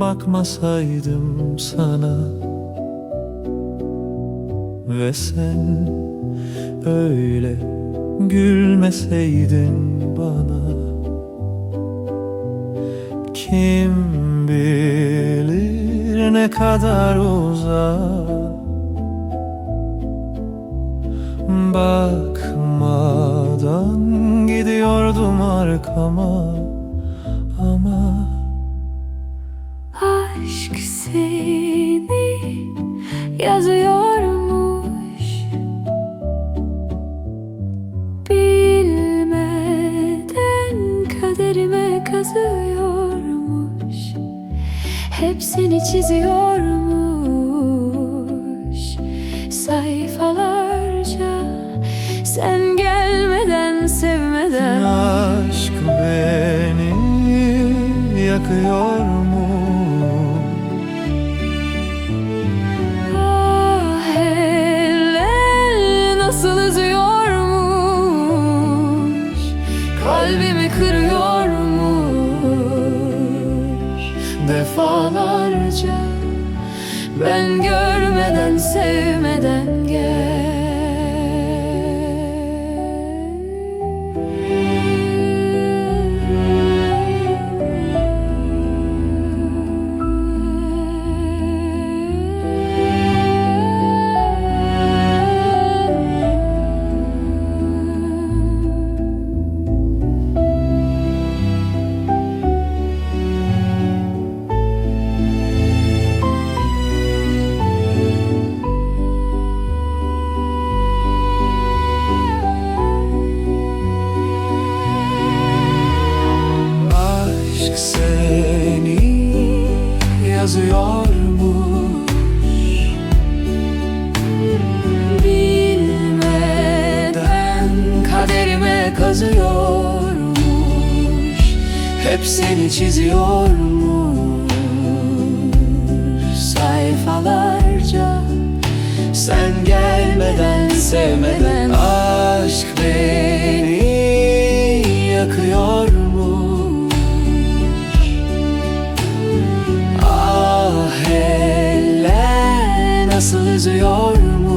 bakmasaydım sana. Ve sen öyle gülmeseydin bana. Kim bilir ne kadar uzak. Bakmadan gidiyordum arkama yazıyormuş. Bilmeden kaderime kazıyormuş. Hepsini çiziyormuş. Sayfalarca sen gelmeden sevmeden. Aşk beni yakıyor Defalarca. Ben görmeden sevmeden gel Aşk seni yazıyor mu? Bilmeden kaderime kazıyormuş. Hep seni çiziyormuş. Sayfalarca Sen gelmeden sevmeden Aşk beni yakıyor nasıl Kalbimi